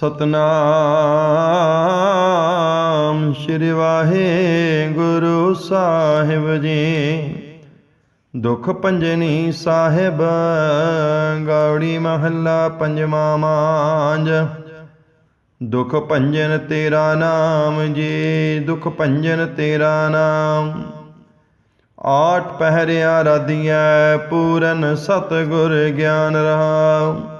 ਸਤਨਾਮ ਸ਼੍ਰੀ ਵਾਹਿਗੁਰੂ ਸਾਹਿਬ ਜੀ। ਦੁਖ ਪੰਜਨੀ ਸਾਹਿਬ, ਗੌੜੀ ਮਹੱਲਾ ਪੰਜਵਾਂ ਮਾਂਜ। ਦੁਖ ਭੰਜਨ ਤੇਰਾ ਨਾਮ ਜੀ, ਦੁਖ ਭੰਜਨ ਤੇਰਾ ਨਾਮ। ਆਠ ਪਹਿਰਿਆ ਰਦੀਐ, ਪੂਰਨ ਸਤਗੁਰ ਗਿਆਨ ਰਹਾਉ।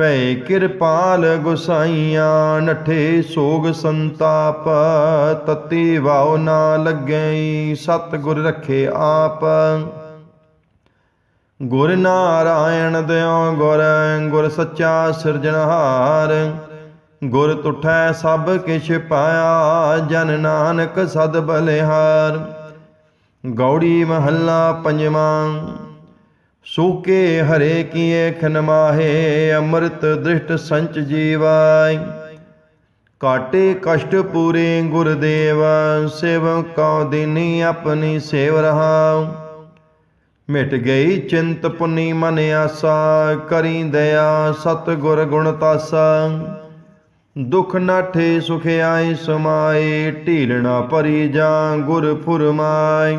ਭੈ ਕਿਰਪਾਲ ਗੁਸਾਈਆਂ, ਨਠੇ ਸੋਗ ਸੰਤਾਪ, ਤਤੀ ਵਾਉ ਨਾ ਲੱਗੈ ਸਤ ਗੁਰ ਰਖੇ ਆਪ। ਗੁਰ ਨਾਰਾਇਣ ਦਿਓ ਗੁਰ ਗੁਰ ਸੱਚਾ ਸਿਰਜਣਹਾਰ ਗੁਰ ਤੁਠੈ ਸਭ ਕਿਛ ਪਾਇਆ, ਜਨ ਨਾਨਕ ਸਦ ਬਲਿਹਾਰ। ਗੌੜੀ ਮਹੱਲਾ ਪੰਜਵਾਂ ਸੂਕੇ ਹਰੇ ਕੀਏ ਖਨਮਾਹੇ ਅੰਮ੍ਰਿਤ ਦ੍ਰਿਸ਼ਟ ਸੰਚ ਜੀਵਾਈ। ਕਾਟੇ ਕਸ਼ਟ ਪੂਰੇ ਗੁਰਦੇਵ ਸੇਵਕਾ ਦਿਨੀ ਆਪਣੀ ਸੇਵ ਰਹਾਉ। ਮਿਟ ਗਈ ਚਿੰਤ ਪੁਨੀ ਮਨ ਆਸਾ, ਕਰੀ ਦਇਆ ਸਤ ਗੁਰ ਗੁਣ ਤਾਸਾ। ਦੁਖ ਨਾਠੇ ਸੁਖ ਆਏ ਸਮਾਏ ਢੀਲਣਾ ਭਰੀ ਜਾਂ ਗੁਰ ਫੁਰਮਾਈ।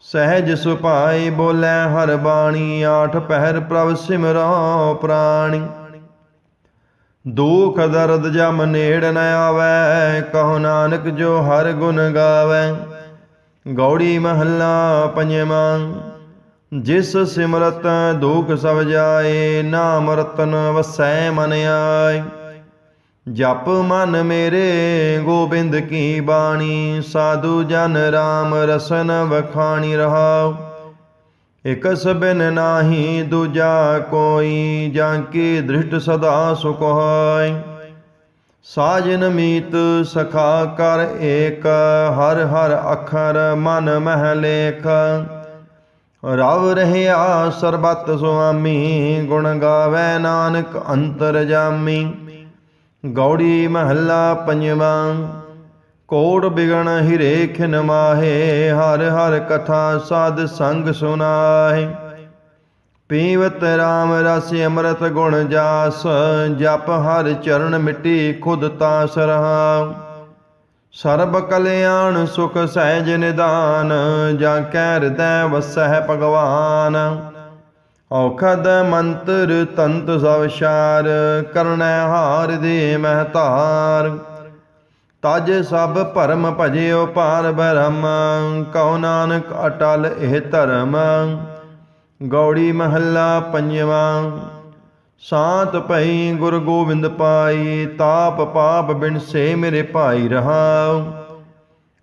ਸਹਿਜ ਸੁਭਾਈ ਬੋਲੇ ਹਰ ਬਾਣੀ, ਆਠ ਪਹਿਰ ਪ੍ਰਭ ਸਿਮਰੋ ਪ੍ਰਾਣੀ। ਦੁਖ ਦਰਦ ਜਮ ਨੇੜ ਨ ਆਵੈ, ਕਹੋ ਨਾਨਕ ਜੋ ਹਰ ਗੁਣ ਗਾਵੈ। ਗੌੜੀ ਮਹੱਲਾ ਪੰਜਵਾਂ, ਜਿਸ ਸਿਮਰਤ ਦੁਖ ਸਭ ਜਾਏ, ਨਾਮ ਰਤਨ ਵਸੈ ਮਨ ਆਏ। ਜਪ ਮਨ ਮੇਰੇ, ਗੋਬਿੰਦ ਕੀ ਬਾਣੀ? ਸਾਧੂ ਜਨ ਰਾਮ ਰਸਨ ਵਖਾਣੀ ਰਹਾਉ। ਇਕ ਸਬਨ ਨਾਹੀ ਦੂਜਾ ਕੋਈ, ਜਾਂ ਕੀ ਦ੍ਰਿਸ਼ਟ ਸਦਾ ਸੁਖ ਹੋਇ। ਸਾਜਨ ਮੀਤ ਸਖਾ ਕਰ ਏਕ, ਹਰ ਹਰ ਅਖਰ ਮਨ ਮਹਿ ਲੇਖ। ਰਵ ਰਹਿਆ ਸਰਬਤ ਸੁਆਮੀ, ਗੁਣ ਗਾਵੇ ਨਾਨਕ ਅੰਤਰ ਜਾਮੀ। ਗੌੜੀ ਮਹੱਲਾ ਪੰਜਵਾਂ, ਕੋੜ ਬਿਗਣ ਹਿਰੇ ਖਿਨ ਮਾਹੇ, ਹਰ ਹਰ ਕਥਾ ਸਾਧ ਸੰਗ ਸੁਨਾਏ ਪੀਵਤ RAM ਰਸ ਅੰਮ੍ਰਿਤ ਗੁਣ ਜਾਸ, ਜਪ ਹਰ ਚਰਨ ਮਿੱਟੀ ਖੁਦ ਤਾਸ ਰਹਾ ਸਰਬ ਕਲਿਆਣ ਸੁਖ ਸਹਿਜ ਨਿਦਾਨ, ਜਾਂ ਕੈ ਹਿਰਦੈ ਵਸਹਿ ਭਗਵਾਨ। ਔਖਦ ਮੰਤਰ ਤੰਤ ਸਭ ਸ਼ਾਰ, ਕਰਨੈ ਹਾਰ ਦੇ ਮਹਤਾਰ ਤਜ ਸਭ ਭਰਮ ਭਜਿਓ ਪਾਰ ਬ੍ਰਹਮ, ਕਉ ਨਾਨਕ ਅਟਲ ਇਹ ਧਰਮ। ਗੌੜੀ ਮਹੱਲਾ ਪੰਜਵਾਂ, ਸਾਤ ਭਈ ਗੁਰ ਗੋਬਿੰਦ ਪਾਈ, ਤਾਪ ਪਾਪ ਬਿਨ ਸੇ ਮੇਰੇ ਭਾਈ ਰਹਾਉ।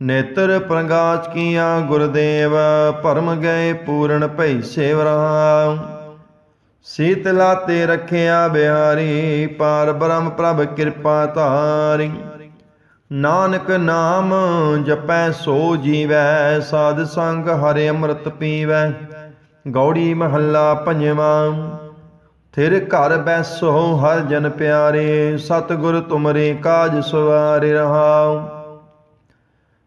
ਨੇਤਰ ਪ੍ਰਗਾਸ ਕੀਆ ਗੁਰਦੇਵ, ਭਰਮ ਗਏ ਪੂਰਨ ਭਈ ਸੇਵਰਾ। ਸੀਤਲਾ ਤੇ ਰੱਖਿਆ ਬਿਹਾਰੀ, ਪਾਰ ਬ੍ਰਹਮ ਪ੍ਰਭ ਕਿਰਪਾ ਧਾਰੀ। ਨਾਨਕ ਨਾਮ ਜਪੈ ਸੋ ਜੀਵੈ, ਸਾਧ ਸੰਗ ਹਰਿ ਅੰਮ੍ਰਿਤ ਪੀਵੈ। ਗੌੜੀ ਮਹੱਲਾ ਪੰਜਵਾਂ, ਥਿਰ ਘਰ ਬੈਸੋ ਹਰ ਜਨ ਪਿਆਰੇ, ਸਤਿਗੁਰ ਤੁਮਰੇ ਕਾਜ ਸਵਾਰੇ ਰਹਾਉ।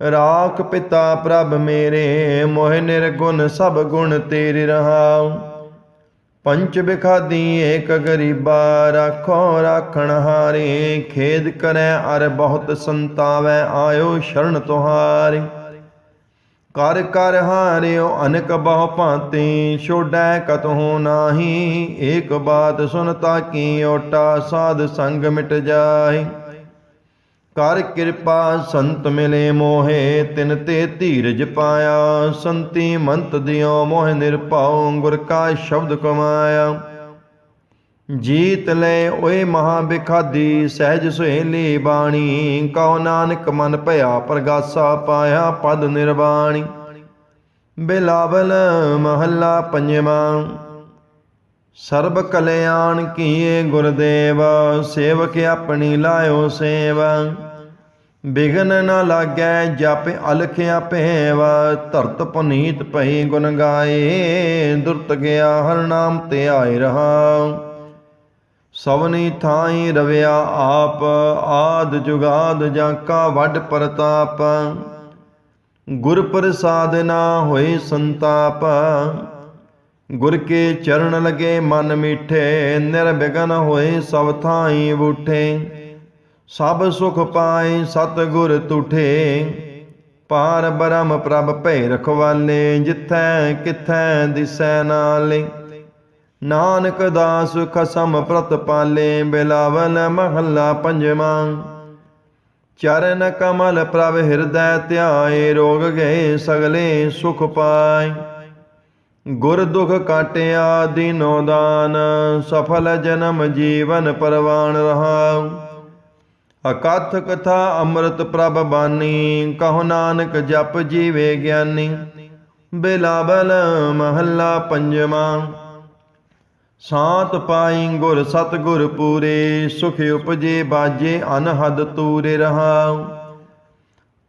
ਰਾਖ ਪਿਤਾ ਪ੍ਰਭ ਮੇਰੇ, ਮੋਹਿ ਨਿਰਗੁਣ ਸਭ ਗੁਣ ਤੇਰੇ ਰਹਾਉ। ਪੰਚ ਬਿਖਾਦੀ ਏਕ ਗਰੀਬਾ ਰਾਖੋ ਰਾਖਣ ਹਾਰੇ, ਖੇਦ ਕਰੈ ਅਰ ਬਹੁਤ ਸੰਤਾਵੈ, ਆਇਓ ਸ਼ਰਨ ਤੁਹਾਰੇ। ਕਰ ਕਰ ਹਾਰਿਓ ਅਨਕ ਬਹੁ ਭਾਂਤੀ, ਛੋੜੈ ਕਤਹੁ ਨਾਹੀ। ਏਕ ਬਾਤ ਸੁਨਤਾ ਕੀ ਓਟਾ, ਸਾਧ ਸੰਗ ਮਿਟ ਜਾਏ। ਕਰ ਕਿਰਪਾ ਸੰਤ ਮਿਲੇ ਮੋਹੇ, ਤਿਨ ਤੇ ਧੀਰਜ ਪਾਇਆ। ਸੰਤੀ ਮੰਤ ਦਿਓ ਮੋਹ ਨਿਰਭਉ, ਗੁਰ ਕਾ ਸ਼ਬਦ ਕਮਾਇਆ। ਜੀਤ ਲੈ ਓਏ ਮਹਾ ਬਿਖਾਦੀ ਸਹਿਜ ਸੁਹੇਲੀ ਬਾਣੀ। ਕਉ ਨਾਨਕ ਮਨ ਭਇਆ, ਪ੍ਰਗਾਸਾ ਪਾਇਆ ਪਦ ਨਿਰਵਾਣੀ। ਬਿਲਾਵਲ ਮਹੱਲਾ ਪੰਜਵਾਂ। ਸਰਬ ਕਲਿਆਣ ਕੀਏ ਗੁਰਦੇਵ, ਸੇਵਕ ਆਪਣੀ ਲਾਇਓ ਸੇਵ। ਬਿਗਨ ਨ ਲਾਗੈ ਜਪ ਅਲਖ ਆਪੇਵ ਧਰਤ ਪੁਨੀਤ ਪਈ ਗੁਣ ਗਾਏ, ਦੁਰਤ ਗਿਆ ਹਰ ਨਾਮ ਤੇ ਆਏ ਰਹਾ। ਸਵਨੀ ਥਾਈ ਰਵਿਆ ਆਪ, ਆਦ ਜੁਗਾਦ ਜਾਂ ਕਾ ਵੱਡ ਪ੍ਰਤਾਪ। ਗੁਰ ਪ੍ਰਸਾਦ ਨਾ ਹੋਏ ਸੰਤਾਪ। ਗੁਰ ਕੇ ਚਰਨ ਲਗੇ ਮਨ ਮੀਠੇ ਨਿਰਬਿਗਨ ਹੋਏ ਸਭ ਥਾਈ ਬੂਠੇ। ਸਭ ਸੁਖ ਪਾਏ ਸਤ ਗੁਰ ਤੁਠੇ। ਪਾਰ ਬ੍ਰਹਮ ਪ੍ਰਭ ਭੈ ਰਖਵਾਲੇ ਜਿਥੈ ਕਿਥੈ ਦਿਸੈ ਨਾਲੇ। ਨਾਨਕ ਦਾਸ ਖਸਮ ਪ੍ਰਤ ਪਾਲੇ, ਬਿਲਾਵਲ ਮਹੱਲਾ ਪੰਜਵਾਂ। ਚਰਨ ਕਮਲ ਪ੍ਰਭ ਹਿਰਦੈ ਧਿਆਏ, ਰੋਗ ਗਏ ਸਗਲੇ ਸੁਖ ਪਾਏ। ਗੁਰ ਦੁਖ ਕਾਟਿਆ ਦੀਨੋ ਦਾਨ, ਸਫਲ ਜਨਮ ਜੀਵਨ ਪਰਵਾਨ ਰਹਾਉ। ਅਕਥ ਕਥਾ ਅੰਮ੍ਰਿਤ ਪ੍ਰਭ ਬਾਣੀ ਕਹੋ ਨਾਨਕ ਜਪ ਜੀਵੇ ਗਿਆਨੀ। ਬਿਲਾਵਲ ਮਹੱਲਾ ਪੰਜਵਾਂ। ਸਾਤ ਪਾਈ ਗੁਰ ਸਤ ਗੁਰ ਪੂਰੇ, ਸੁਖ ਉਪਜੇ ਬਾਜੇ ਅਨਹਦ ਤੂਰੇ ਰਹਾਉ।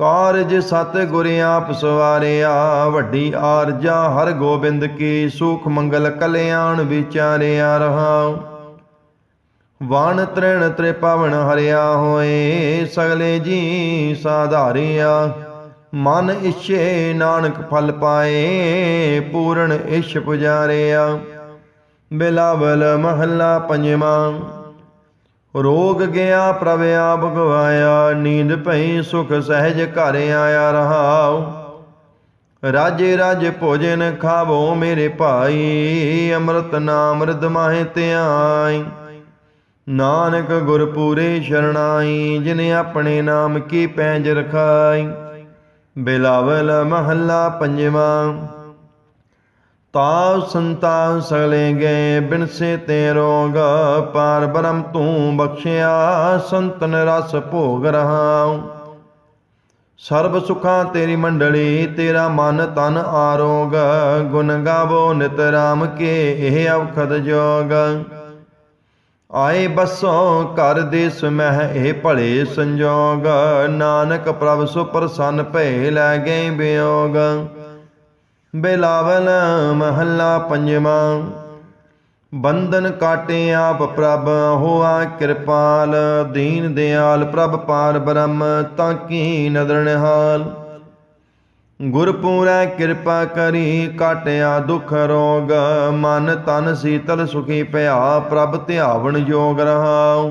ਕਾਰਜ ਸਤ ਗੁਰ ਆਪ ਸਵਾਰਿਆ, ਵੱਡੀ ਆਰਜਾ ਹਰ ਗੋਬਿੰਦ ਕੀ, ਸੁਖ ਮੰਗਲ ਕਲਿਆਣ ਵਿਚਾਰਿਆ ਰਹਾ ਵਣ ਤ੍ਰਿਣ ਤ੍ਰਿਪਵਨ ਹਰਿਆ ਹੋਏ, ਸਗਲੇ ਜੀ ਸਾਧਾਰਿਆ। ਮਨ ਇਛੇ ਨਾਨਕ ਫਲ ਪਾਏ, ਪੂਰਨ ਇਛ ਪੁਜਾਰਿਆ ਬਿਲਾਵਲ ਮਹੱਲਾ ਪੰਜਵਾਂ ਰੋਗ ਗਿਆ ਪ੍ਰਭ ਆਪ ਗਵਾਇਆ, ਨੀਂਦ ਭਈ ਸੁਖ ਸਹਿਜ ਘਰ ਆਇਆ ਰਹਾਉ। ਰਾਜੇ ਰਾਜ ਭੋਜਨ ਖਾਵੋ ਮੇਰੇ ਭਾਈ, ਅੰਮ੍ਰਿਤ ਨਾਮ ਰਿਦ ਮਾਹਿ ਧਿਆਈ। ਨਾਨਕ ਗੁਰ ਪੂਰੇ ਸ਼ਰਣਾਈ, ਜਿਨੇ ਆਪਣੇ ਨਾਮ ਕੀ ਪੈਂਜ ਰਖਾਈ। ਬਿਲਾਵਲ ਮਹੱਲਾ ਪੰਜਵਾਂ ਤਾਵ ਸੰਤਾ ਸਗਲੇ ਗਏ ਬਿਨਸੇ ਤੇ ਰੋਗ, ਪਾਰ ਬ੍ਰਹਮ ਤੂੰ ਬਖਸ਼ਿਆ, ਸੰਤਨ ਰਸ ਭੋਗ ਰਹਾਉ। ਸਰਬ ਸੁਖਾਂ ਤੇਰੀ ਮੰਡਲੀ, ਤੇਰਾ ਮਨ ਤਨ ਆਰੋਗ, ਗੁਣ ਗਾਵੋ ਨਿਤ ਰਾਮ ਕੇ, ਇਹ ਅਵਖਦ ਜੋਗ। ਆਏ ਬਸੋ ਕਰ ਦੇਸ ਮਹਿ ਇਹ ਭਲੇ ਸੰਜੋਗ। ਨਾਨਕ ਪ੍ਰਭ ਸੁ ਪ੍ਰਸੰਨ ਭੈ ਲੈ ਗਏ ਬਿਯੋਗ ਬਿਲਾਵਲ ਮਹੱਲਾ ਪੰਜਵਾਂ। ਬੰਧਨ ਕਾਟੇ ਆਪ ਪ੍ਰਭ, ਹੋਆ ਕਿਰਪਾਲ। ਦੀਨ ਦਿਆਲ ਪ੍ਰਭ ਪਾਰ ਬ੍ਰਹਮ, ਤਾਂ ਕੀ ਨਦਰ ਨਿਹਾਲ ਗੁਰ ਪੂਰੈ ਕਿਰਪਾ ਕਰੀ, ਕਾਟਿਆ ਦੁਖ ਰੋਗ। ਮਨ ਤਨ ਸੀਤਲ ਸੁਖੀ ਭਇਆ ਪ੍ਰਭ ਧਿਆਵਣ ਯੋਗ ਰਹਾਉ।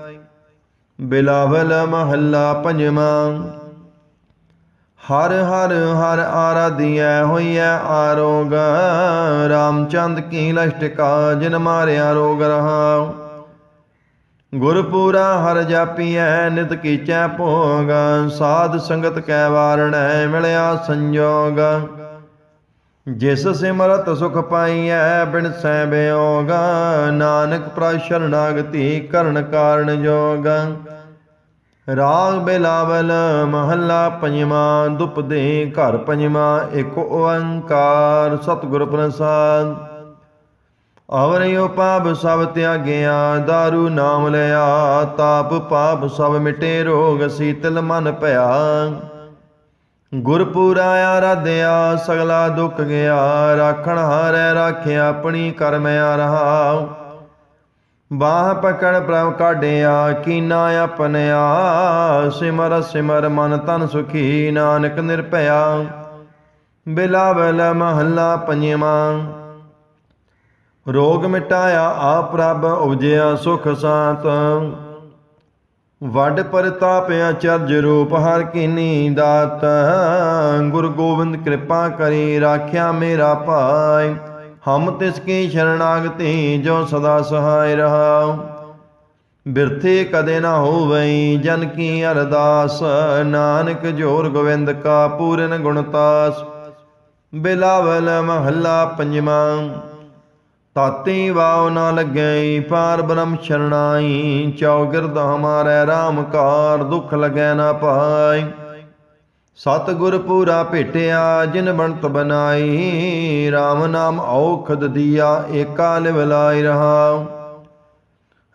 ਬਿਲਾਵਲ ਮਹੱਲਾ ਪੰਜਵਾਂ। ਹਰ ਹਰ ਹਰ ਆਰਾਧਿਐ ਹੋਈਐ ਆਰੋਗ। ਰਾਮਚੰਦ ਕੀ ਲਸ਼ਟਕਾ ਜਿਨ ਮਾਰਿਆ ਰੋਗ ਰਹਾ। ਗੁਰਪੂਰਾ ਹਰ ਜਾਪੀਐ ਨਿਤ ਕੀਚੈ ਭੋਗ। ਸਾਧ ਸੰਗਤ ਕੈ ਵਾਰਣੈ ਮਿਲਿਆ ਸੰਜੋਗ। ਜਿਸ ਸਿਮਰਤ ਸੁਖ ਪਾਈਐ ਬਿਨ ਸੈ ਬਿਯੋਗ ਨਾਨਕ ਪ੍ਰ ਸ਼ਰਨਾਗਤੀ ਕਰਨ ਕਾਰਨ ਜੋਗ। ਰਾਗ ਬਿਲਾਵਲ ਮਹੱਲਾ ਪੰਜਵਾਂ ਦੁਪਦੇ ਘਰ ਪੰਜਵਾਂ, ਇੱਕ ਓੰਕਾਰ ਸਤਿਗੁਰ ਪ੍ਰਸਾਦ। ਅਵਰਿਓ ਪਾਪ ਸਭ ਤਿਆਗਿਆ दारू ਨਾਮ ਲਿਆ, ਤਾਪ ਪਾਪ ਸਭ ਮਿਟੇ, ਰੋਗ ਸੀਤਲ ਮਨ ਭਇਆ। ਗੁਰਪੂਰਾ ਆਰਾਧਿਆ ਸਗਲਾ ਦੁੱਖ ਗਿਆ, ਰਾਖਣ ਹਾਰੈ ਰਾਖਿਆ ਆਪਣੀ ਕਰਮਿਆ ਆ ਬਾਹ ਪਕੜ ਪ੍ਰਭ ਕਾਢਿਆ, ਕੀਨਾ ਆਪਣਿਆ ਸਿਮਰ ਸਿਮਰ ਮਨ ਤਨ ਸੁਖੀ, ਨਾਨਕ ਨਿਰਭਇਆ। ਬਿਲਾਵਲ ਮਹੱਲਾ ਪੰਜਵਾਂ। ਰੋਗ ਮਿਟਾਇਆ ਆ ਪ੍ਰਭ ਉਪਜਿਆ ਸੁਖ ਸਾਤ। ਵੱਡ ਪ੍ਰਤਾਪ ਅਚਰਜ ਰੂਪ, ਹਰ ਕੀਨੀ ਦਾਤ। ਗੁਰੂ ਗੋਬਿੰਦ ਕਿਰਪਾ ਕਰੀ, ਰਾਖਿਆ ਮੇਰਾ ਭਾਈ ਹਮ ਤਿਸ ਕੀ ਸ਼ਰਣਾਗਤੀ ਜੋ ਸਦਾ ਸਹਾਇ ਰਹਾ ਬਿਰਥੇ ਕਦੇ ਨਾ ਹੋਵਈ ਜਨ ਕੀ ਅਰਦਾਸ, ਨਾਨਕ ਜੋਰ ਗੋਵਿੰਦ ਕਾ ਪੂਰਨ ਗੁਣਤਾਸ ਬਿਲਾਵਲ ਮਹੱਲਾ ਪੰਜਵਾਂ, ਤਾਤੀ ਵਾਉ ਨਾ ਲੱਗਈ, ਪਾਰ ਬ੍ਰਹਮ ਸ਼ਰਣਾਈ ਚੌਗਿਰਦ ਹਮਾਰੇ RAM ਕਾਰ, ਦੁਖ ਲਗੈ ਨਾ ਪਾਈ। ਸਤਿਗੁਰ ਪੂਰਾ ਭੇਟਿਆ, ਜਿਨ ਬਣਤ ਬਨਾਈ RAM ਨਾਮ ਔਖਦ ਦੀਆ, ਏਕਾ ਲਿਵ ਰਹਾ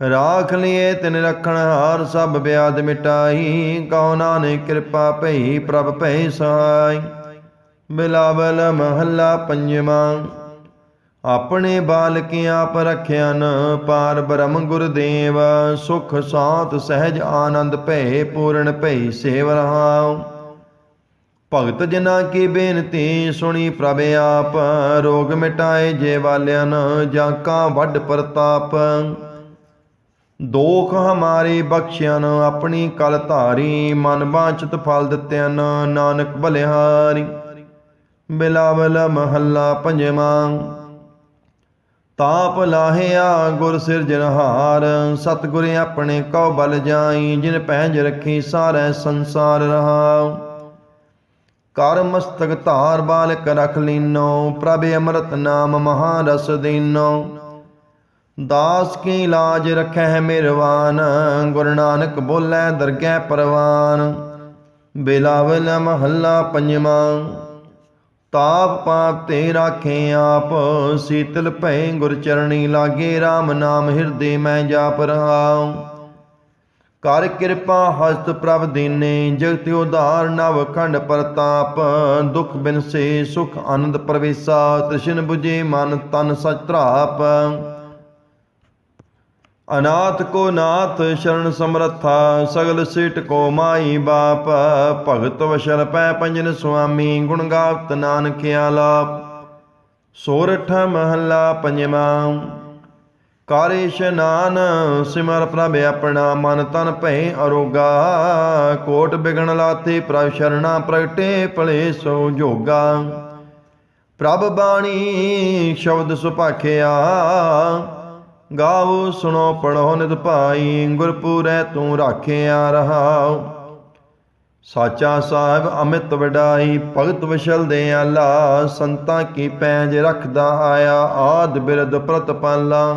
ਰਾਖ ਲਿਏ ਤਿਨ ਰਖਣ, ਹਾਰ ਸਭ ਬਿਆਦ ਮਿਟਾਈ, ਕਉ ਨਾਨਕ ਕਿਰਪਾ ਭਈ ਪ੍ਰਭ ਭੈ ਸਹਾਈ। ਬਿਲਾਵਲ ਮਹੱਲਾ ਪੰਜਵਾਂ, ਆਪਣੇ ਬਾਲਕ ਆਪ ਰਖਿਆਨ, ਪਾਰ ਬ੍ਰਹਮ ਗੁਰਦੇਵ ਸੁਖ ਸਾਤ ਸਹਿਜ ਆਨੰਦ ਭੈ ਪੂਰਨ ਭੈ ਸੇਵ ਰਹਾਉ। ਭਗਤ ਜਿਨਾ ਕੀ ਬੇਨਤੀ ਸੁਣੀ ਪ੍ਰਭ ਆਪ, ਰੋਗ ਮਿਟਾਏ ਜੇ ਵਾਲਿਆਂ ਜਾਂ ਕਾ ਵੱਡ ਪ੍ਰਤਾਪ। ਦੋਖ ਹਮਾਰੇ ਬਖਸ਼ਿਆਨ ਆਪਣੀ ਕਲ ਧਾਰੀ, ਮਨ ਬਾਂਚਤ ਫਲ ਦਿੱਤਿਆਨ ਨਾਨਕ ਬਲਿਹਾਰੀ। ਬਿਲਾਵਲ ਮਹੱਲਾ ਪੰਜਵਾਂ। ਤਾਪ ਲਾਹਿਆ ਗੁਰ ਸਿਰਜਨਹਾਰ ਸਤਿਗੁਰ ਆਪਣੇ ਕਉ ਬਲ ਜਾਈ, ਜਿਨ ਪਹਿਜ ਰੱਖੀ ਸਾਰੇ ਸੰਸਾਰ ਰਹਾ। ਕਰ ਮਸਤਕ ਧਾਰ ਬਾਲਕ ਰਖ ਲੀਨੋ, ਪ੍ਰਭ ਅੰਮ੍ਰਿਤ ਨਾਮ ਮਹਾ ਰਸ ਦੀਨੋ। ਦਾਸ ਕੀ ਲਾਜ ਰਖੈ ਮਿਰਵਾਨ, ਗੁਰੂ ਨਾਨਕ ਬੋਲੇ ਦਰਗਹਿ ਪਰਵਾਨ। ਬਿਲਾਵਲ ਮਹੱਲਾ ਪੰਜਵਾਂ, ਤਾਪ ਪਾਪ ਤੇ ਰਾਖੇ ਆਪ, ਸੀਤਲ ਭੈ ਗੁਰ ਚਰਣੀ ਲਾਗੇ RAM ਨਾਮ ਹਿਰਦੇ ਮੈਂ ਜਾਪ ਰਹਾਉ। ਕਰ ਕਿਰਪਾ ਹਸਤ ਪ੍ਰਭ ਦੀਨੇ ਜਗਤ ਉਧਾਰ ਨਵ ਖੰਡ ਪ੍ਰਤਾਪ, ਦੁਖ ਬਿਨ ਸੇ ਸੁਖ ਆਨੰਦ ਪ੍ਰਵੇਸਾ, ਤ੍ਰਿਸ਼ਨ 부ਜੇ ਮਨ ਤਨ ਸਚ ਧਰਾਪ। ਅਨਾਥ ਕੋ ਨਾਥ ਸ਼ਰਨ ਸਮਰੱਥਾ, ਸਗਲ ਸਿਟ ਕੋ ਮਾਈ ਬਾਪ, ਭਗਤ ਵਸ਼ਲ ਪੈ ਪੰਜਨ ਸੁਆਮੀ, ਗੁਣ ਗਾਵਤ ਨਾਨਕ ਆਲਾਪ। ਸੋਰਠ ਮਹੱਲਾ ਪੰਜਵਾਂ। ਕਾਰੇ ਇਸ਼ਨਾਨ ਸਿਮਰ ਪ੍ਰਭ ਆਪਣਾ ਮਨ ਤਨ ਭੈ ਅਰੋਗਾ। ਕੋਟ ਬਿਗਣ ਲਾਤੇ ਪ੍ਰਭ ਸ਼ਰਣਾ ਪ੍ਰਗਟੇ ਭਲੇ ਸੋ ਜੋਗਾ। ਪ੍ਰਭ ਬਾਣੀ ਸ਼ਬਦ ਸੁਭਾਖਿਆ ਗਾਵੋ ਸੁਣੋ ਪੜੋ ਨਿਤ ਭਾਈ, ਗੁਰਪੂਰੈ ਤੂੰ ਰਾਖਿਆ ਰਹਾਉ। ਸਾਚਾ ਸਾਹਿਬ ਅਮਿਤ ਵਡਾਈ, ਭਗਤ ਵਿਸ਼ਲ ਦੇ ਆਲਾ, ਸੰਤਾਂ ਕੀ ਪੈਜ ਰੱਖਦਾ ਆਇਆ, ਆਦ ਬਿਰਦ ਪ੍ਰਤਪਾਲਾ।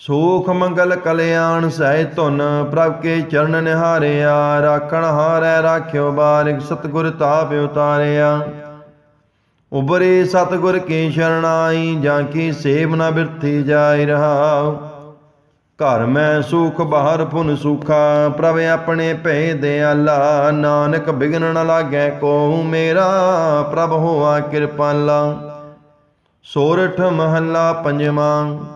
ਸੂਖ ਮੰਗਲ ਕਲਿਆਣ ਸਹਿ ਧੁਨ, ਪ੍ਰਭ ਕੇ ਚਰਨ ਨਿਹਾਰਿਆ, ਰਾਖਣ ਹਾਰੈ ਰਾਖਿਓ ਬਾਰਿਕ ਸਤਿਗੁਰ ਤਾਪ ਉਤਾਰਿਆ। ਉਬਰੇ ਸਤਿਗੁਰ ਕੀ ਸ਼ਰਣਾਈ ਜਾਂ ਕੀ ਸੇਵ ਨਾ ਬਿਰਥੀ ਜਾਇ ਰਹਾਉ। ਘਰ ਮੈਂ ਸੁਖ, ਬਾਹਰ ਪੁਨ ਸੁਖਾ, ਪ੍ਰਭ ਆਪਣੇ ਭੈ ਦਿਆਲਾ ਨਾਨਕ ਬਿਗਨ ਨ ਲਾਗੈ ਕੋ ਮੇਰਾ, ਪ੍ਰਭ ਹੋਆ ਕਿਰਪਾਲਾ। ਸੋਰਠ ਮਹੱਲਾ ਪੰਜਵਾਂ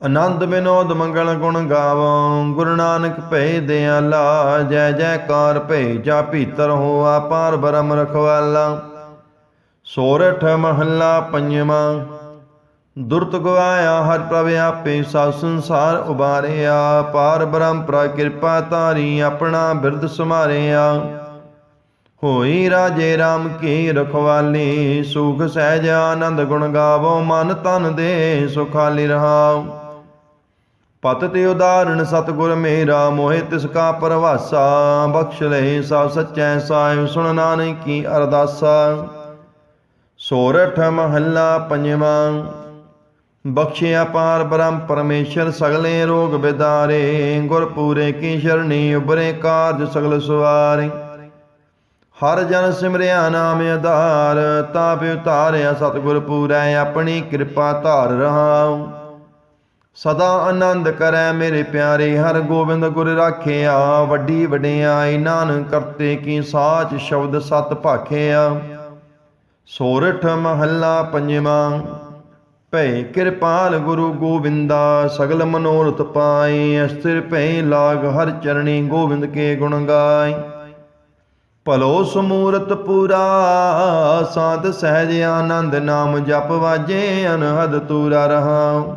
ਆਨੰਦ ਬਿਨੋਦ ਮੰਗਲ ਗੁਣ ਗਾਵੋ। ਗੁਰੂ ਨਾਨਕ ਭੈ ਦਿਆਲਾ ਜੈ ਜੈਕਾਰ ਭੈ ਜਾ ਭੀਤਰ ਹੋਆ ਪਾਰ ਬ੍ਰਹਮ ਰਖਵਾਲਾ। ਸੋਰਠ ਮਹੱਲਾ ਪੰਜਵਾਂ। ਦੁਰਤ ਗਵਾਇਆ ਹਰ ਪ੍ਰਭ ਆਪੇ ਸਾ ਸੰਸਾਰ ਉਬਾਰਿਆ ਪਾਰ ਬ੍ਰਹਮ ਪ੍ਰ ਕਿਰਪਾ ਤਾਰੀ ਆਪਣਾ ਬਿਰਧ ਸਮਾਰਿਆ ਹੋਈ ਰਾਜੇ RAM ਕੀ ਰਖਵਾਲੀ, ਸੁਖ ਸਹਿਜ ਆਨੰਦ ਗੁਣ ਗਾਵੋ, ਮਨ ਤਨ ਦੇ ਸੁਖਾਲੀ ਰਹਾਉ ਪਤ ਤੇ ਉਦਾਹਰਣ, ਸਤਗੁਰ ਮੇਰਾ, ਮੋਹਿ ਤਿਸ ਕਾ ਪਰਵਾਸਾ, ਬਖਸ਼ ਲੈ ਸਭ ਸਚੈ, ਸਾਹਿਬ ਸੁਣ ਨਾਨਕ ਕੀ ਅਰਦਾਸਾ ਸੋਰਠ ਮਹੱਲਾ ਪੰਜਵਾਂ ਬਖਸ਼ਿਆ ਪਾਰ ਬ੍ਰਹਮ ਪਰਮੇਸ਼ਰ, ਸਗਲੇ ਰੋਗ ਬਿਦਾਰੇ, ਗੁਰ ਪੂਰੇ ਕੀ ਸ਼ਰਣੀ ਉਬਰੇ ਕਾਰਜ ਸਗਲ ਸੁਵਾਰੇ। ਹਰ ਜਨ ਸਿਮਰਿਆ ਨਾਮ ਆਧਾਰ ਤਾਪ ਉਤਾਰਿਆ ਸਤਿਗੁਰ ਪੂਰੈ, ਆਪਣੀ ਕਿਰਪਾ ਧਾਰ ਰਹਾਉ। ਸਦਾ ਆਨੰਦ ਕਰੈ ਮੇਰੇ ਪਿਆਰੇ, ਹਰ ਗੋਬਿੰਦ ਗੁਰ ਰਾਖਿਆ। ਵੱਡੀ ਵਡਿਆਈ ਨਾਨਕ ਕਰਤੇ ਕੀ ਸਾਚ ਸ਼ਬਦ ਸਤ ਭਾਖਿਆ। ਸੋਰਠ ਮਹੱਲਾ ਪੰਜਵਾਂ ਭੈ ਕਿਰਪਾਲ ਗੁਰੂ ਗੋਬਿੰਦਾ, ਸਗਲ ਮਨੋਰਥ ਪਾਏ। ਅਸਥਿਰ ਭੈ ਲਾਗ ਹਰ ਚਰਣੀ ਗੋਬਿੰਦ ਕੇ ਗੁਣ ਗਾਈ ਭਲੋ ਸਮੂਰਤ ਪੂਰਾ, ਸਾਧ ਸਹਿਜ ਆਨੰਦ ਨਾਮ ਜਪ ਵਾਜੇ, ਅਨਹਦ ਤੂਰਾ ਰਹਾ।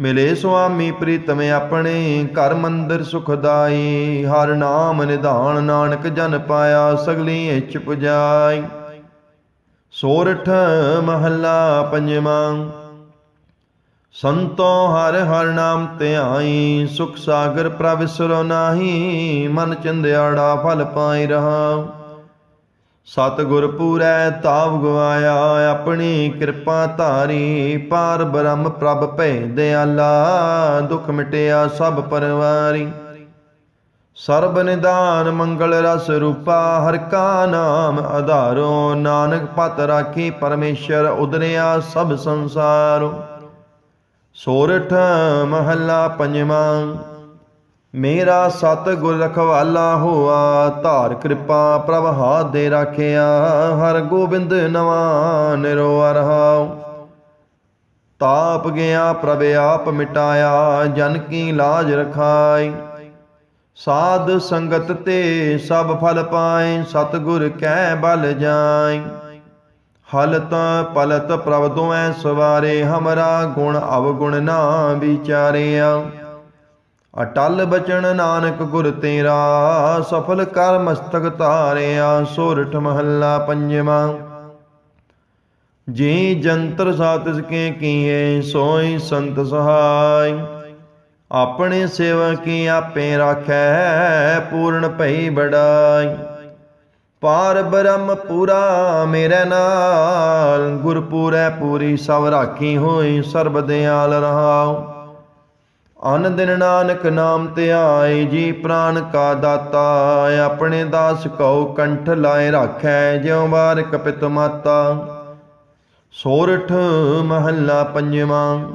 ਮਿਲੇ ਸੁਆਮੀ ਪ੍ਰੀਤਮ ਆਪਣੇ, ਘਰ ਮੰਦਰ ਸੁਖਦਾਈ ਹਰ ਨਾਮ ਨਿਧਾਨ ਨਾਨਕ ਜਨ ਪਾਇਆ, ਸਗਲੀ ਇੱਛ ਪੁਜਾਈ। ਸੋਰਠ ਮਹੱਲਾ ਪੰਜਵਾਂ। ਸੰਤੋ ਹਰ ਹਰ ਨਾਮ ਧਿਆਈ, ਸੁਖ ਸਾਗਰ ਪ੍ਰਭ ਸੁਰੋ ਨਾਹੀ, ਮਨ ਚੰਦਿਆੜਾ ਫਲ ਪਾਈ ਰਹਾ। ਸਤਿਗੁਰ ਪੂਰੈ, ਤਾਵ ਗਵਾਇਆ, ਆਪਣੀ ਕਿਰਪਾ ਧਾਰੀ। ਪਾਰ ਬ੍ਰਹਮ ਪ੍ਰਭ ਭੈ ਦਿਆਲਾ ਦੁਖ ਮਿਟਿਆ ਸਭ ਪਰਵਾਰੀ। ਸਰਬ ਨਿਦਾਨ ਮੰਗਲ ਰਸ ਰੂਪਾ, ਹਰ ਕਾ ਨਾਮ ਆਧਾਰੋ। ਨਾਨਕ ਪਤ ਰਾਖੀ ਪਰਮੇਸ਼ਰ ਉਦਰਿਆ ਸਭ ਸੰਸਾਰੋ। ਸੋਰਠ ਮਹੱਲਾ ਪੰਜਵਾਂ। ਮੇਰਾ ਸਤ ਗੁਰ ਰਖਵਾਲਾ ਹੋਆ, ਧਾਰ ਕਿਰਪਾ ਪ੍ਰਭ ਹਾਥ ਦੇ ਰਾਖਿਆ, ਹਰ ਗੋਬਿੰਦ ਨਵਾ ਨਿਰੋ ਰਹਾਉ। ਤਾਪ ਗਿਆ ਪ੍ਰਭ, ਆਪ ਮਿਟਾਇਆ, ਜਨ ਕੀ ਲਾਜ ਰਖਾਈ। ਸਾਧ ਸੰਗਤ ਤੇ ਸਭ ਫਲ ਪਾਏ, ਸਤਗੁਰ ਕੈ ਬਲ ਜਾਈ। ਹਲਤ ਪਲਤ ਪ੍ਰਭ ਦੋਐ ਸਵਾਰੇ, ਹਮਰਾ ਗੁਣ ਅਵਗੁਣ ਨਾ ਵਿਚਾਰਿਆ। ਅਟਲ ਬਚਨ ਨਾਨਕ ਗੁਰ ਤੇਰਾ, ਸਫਲ ਕਰ ਮਸਤਕ ਧਾਰਿਆ, ਸੋਰਠ ਮਹੱਲਾ ਪੰਜਵਾਂ। ਜੀ ਜੰਤਰ ਸਾਤਿਸ ਕੇ ਕੀਏ, ਸੋਈ ਸੰਤ ਸਹਾਈ। ਆਪਣੇ ਸੇਵਾ ਕੀ ਆਪੇ ਰਾਖੈ, ਪੂਰਨ ਭਈ ਬੜਾਈ। ਪਾਰ ਬ੍ਰਹਮ ਪੂਰਾ ਮੇਰੇ ਨਾਲ, ਗੁਰਪੂਰੈ ਪੂਰੀ ਸਭ ਰਾਖੀ ਹੋਈ, ਸਰਬ ਦਿਆਲ ਰਹਾਉ। ਅਨ ਦਿਨ ਨਾਨਕ ਨਾਮ ਧਿਆਏ ਜੀ ਪ੍ਰਾਨ ਕਾ ਦਾਤਾ, ਆਪਣੇ ਦਾਸ ਕਉ ਕੰਠ ਲਾਏ ਰਾਖੈ, ਜਿਉ ਬਾਰ ਕਪਿਤ ਮਾਤਾ। ਸੋਰਠ ਮਹੱਲਾ ਪੰਜਵਾਂ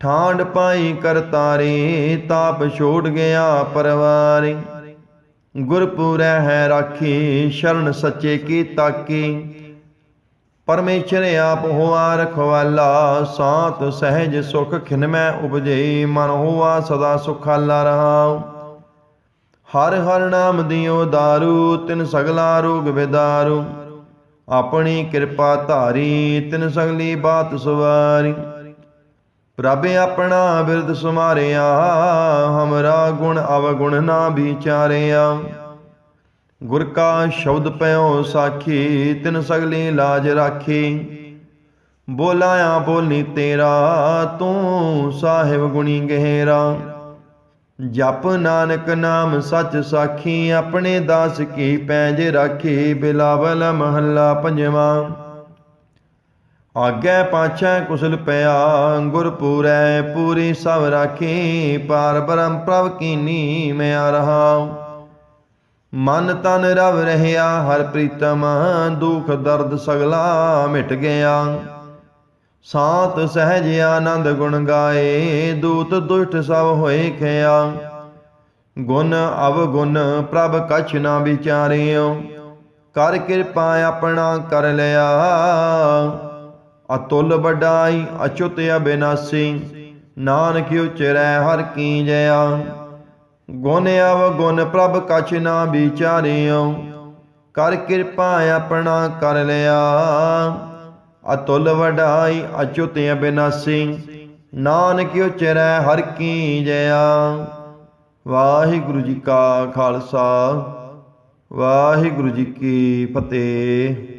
ਠਾਂਡ ਪਾਈ ਕਰਤਾਰੇ ਤਾਪ ਛੋੜ ਗਿਆ ਪਰਵਾਰੇ। ਗੁਰਪੂਰੈ ਹੈ ਰਾਖੀ, ਸ਼ਰਨ ਸੱਚੇ ਕੀ। ਤਾਕੀ ਪਰਮੇਸ਼ਰ ਆਪ ਹੋਆ ਰਖਵਾਲਾ, ਸਾਤ ਸਹਿਜ ਸੁਖ ਖਿਨਮੈ ਉਪਜਈ, ਮਨ ਹੋਆ ਸਦਾ ਸੁਖਾਲਾ ਰਹਾਉ। ਹਰ ਹਰ ਨਾਮ ਦਿਓ ਦਾਰੂ, ਤਿਨ ਸਗਲਾ ਰੋਗ ਵਿਦਾਰੂ। ਆਪਣੀ ਕਿਰਪਾ ਧਾਰੀ, ਤਿਨ ਸਗਲੀ ਬਾਤ ਸੁਵਾਰੀ। ਪ੍ਰਭ ਆਪਣਾ ਬਿਰਦ ਸੁਮਾਰਿਆ, ਹਮਰਾ ਗੁਣ ਅਵਗੁਣ ਨਾ ਵਿਚਾਰਿਆ। ਗੁਰ ਕਾ ਸ਼ਬਦ ਪਿਓ ਸਾਖੀ, ਤਿਨ ਸਗਲੀ ਲਾਜ ਰਾਖੀ। ਬੋਲਾਇਆ ਬੋਲੀ ਤੇਰਾ, ਤੂੰ ਸਾਹਿਬ ਗੁਣੀ ਗਹਿਰਾ। ਜਪ ਨਾਨਕ ਨਾਮ ਸੱਚ ਸਾਖੀ, ਆਪਣੇ ਦਾਸ ਕੀ ਪੈਜ ਰਾਖੀ। ਬਿਲਾਵਲ ਮਹੱਲਾ ਪੰਜਵਾਂ। ਆਗੇ ਪਾਛੈ ਕੁਸਲ ਪਿਆ ਗੁਰਪੂਰੈ ਪੂਰੀ ਸਭ ਰਾਖੀ। ਪਾਰ ਬ੍ਰਹਮ ਪ੍ਰਭ ਕੀਨੀ ਮੈਂ ਰਹਾ। ਮਨ ਤਨ ਰਵ ਰਹਿਆ, ਹਰ ਪ੍ਰੀਤਮ ਦੁਖ ਦਰਦ ਸਗਲਾ ਮਿਟ ਗਿਆ। ਸਾਤ ਸਹਿਜ ਆਨੰਦ ਗੁਣ ਗਾਏ, ਦੂਤ ਦੁਸ਼ਟ ਸਭ ਹੋਏ ਖਿਆ। ਗੁਣ ਅਵਗੁਣ ਪ੍ਰਭ ਕਛ ਨਾ ਵਿਚਾਰਿਓ, ਕਰ ਕਿਰਪਾ ਆਪਣਾ ਕਰ ਲਿਆ। ਅਤੁਲ ਵਡਾਈ ਅਚੁੱਤ ਅਬਿਨਾਸੀ, ਨਾਨਕ ਉਚਰੈ ਹਰ ਕੀ ਜਇਆ। ਗੁਣ ਅਵਗੁਣ ਪ੍ਰਭ ਕਛ ਨਾ ਵਿਚਾਰਿਓ, ਕਰ ਕਿਰਪਾ ਆਪਣਾ ਕਰ ਲਿਆ। ਅਤੁਲ ਵਡਾਈ ਅਚੁੱਤ ਅਬਿਨਾਸੀ, ਨਾਨਕ ਉਚਰੈ ਹਰ ਕੀ ਜਇਆ। ਵਾਹਿਗੁਰੂ ਜੀ ਕਾ ਖਾਲਸਾ, ਵਾਹਿਗੁਰੂ ਜੀ ਕੀ ਫਤਿਹ।